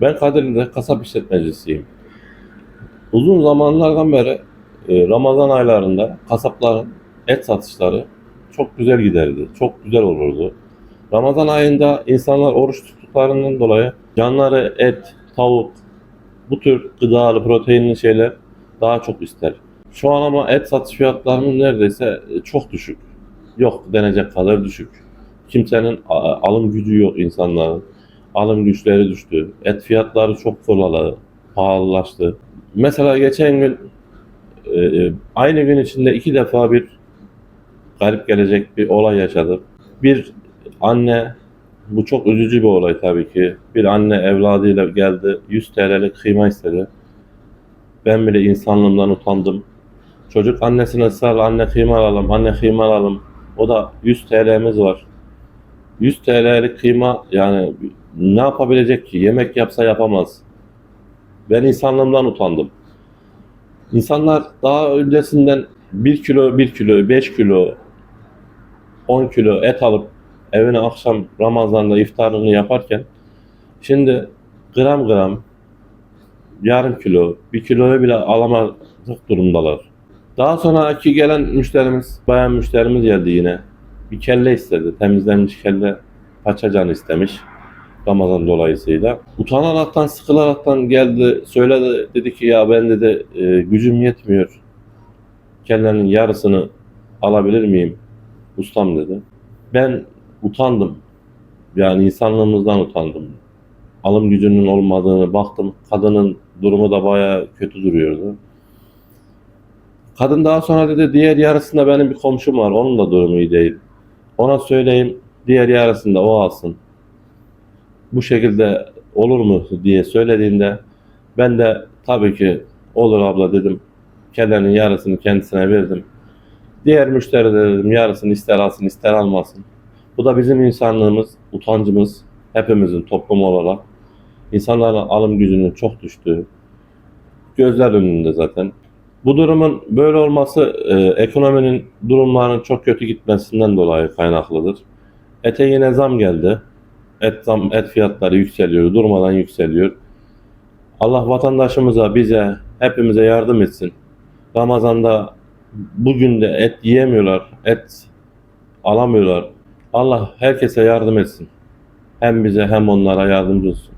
Ben Kadirli'de kasap işletmecisiyim. Uzun zamanlardan beri e, Ramazan aylarında kasapların et satışları çok güzel giderdi. Çok güzel olurdu. Ramazan ayında insanlar oruç tuttuklarından dolayı canları et, tavuk, bu tür gıdalı, proteinli şeyler daha çok ister. Şu an ama et satış fiyatlarının neredeyse e, çok düşük. Yok denecek kadar düşük. Kimsenin alım gücü yok insanların. Alım güçleri düştü. Et fiyatları çok fırladı. Pahalılaştı. Mesela geçen gün e, e, aynı gün içinde iki defa bir garip gelecek bir olay yaşadım. Bir anne bu çok üzücü bir olay tabii ki. Bir anne evladıyla geldi 100 TL'lik kıyma istedi. Ben bile insanlığımdan utandım. Çocuk annesine ısrarla anne kıyma alalım, anne kıyma alalım. O da 100 TL'miz var. 100 TL'lik kıyma yani ne yapabilecek ki? Yemek yapsa yapamaz. Ben insanlığımdan utandım. İnsanlar daha öncesinden 1 kilo, 1 kilo, 5 kilo, 10 kilo et alıp evine akşam Ramazan'da iftarını yaparken şimdi gram gram yarım kilo, bir kiloyu bile alamazlık durumdalar. Daha sonraki gelen müşterimiz, bayan müşterimiz geldi yine. Bir kelle istedi. Temizlenmiş kelle paçacan istemiş. Ramazan dolayısıyla. Utanaraktan, sıkılaraktan geldi, söyledi. Dedi ki ya ben dedi e, gücüm yetmiyor. Kellenin yarısını alabilir miyim? Ustam dedi. Ben utandım. Yani insanlığımızdan utandım. Alım gücünün olmadığını baktım. Kadının durumu da bayağı kötü duruyordu. Kadın daha sonra dedi diğer yarısında benim bir komşum var. Onun da durumu iyi değil. Ona söyleyeyim diğer yarısında o alsın. Bu şekilde olur mu diye söylediğinde ben de tabii ki olur abla dedim. Kellenin yarısını kendisine verdim. Diğer müşteri de dedim yarısını ister alsın ister almasın. Bu da bizim insanlığımız, utancımız, hepimizin toplum olarak. İnsanların alım gücünün çok düştüğü, gözler önünde zaten. Bu durumun böyle olması e, ekonominin durumlarının çok kötü gitmesinden dolayı kaynaklıdır. Ete yine zam geldi. Et zam, et fiyatları yükseliyor, durmadan yükseliyor. Allah vatandaşımıza, bize, hepimize yardım etsin. Ramazan'da bugün de et yiyemiyorlar, et alamıyorlar. Allah herkese yardım etsin. Hem bize hem onlara yardımcı olsun.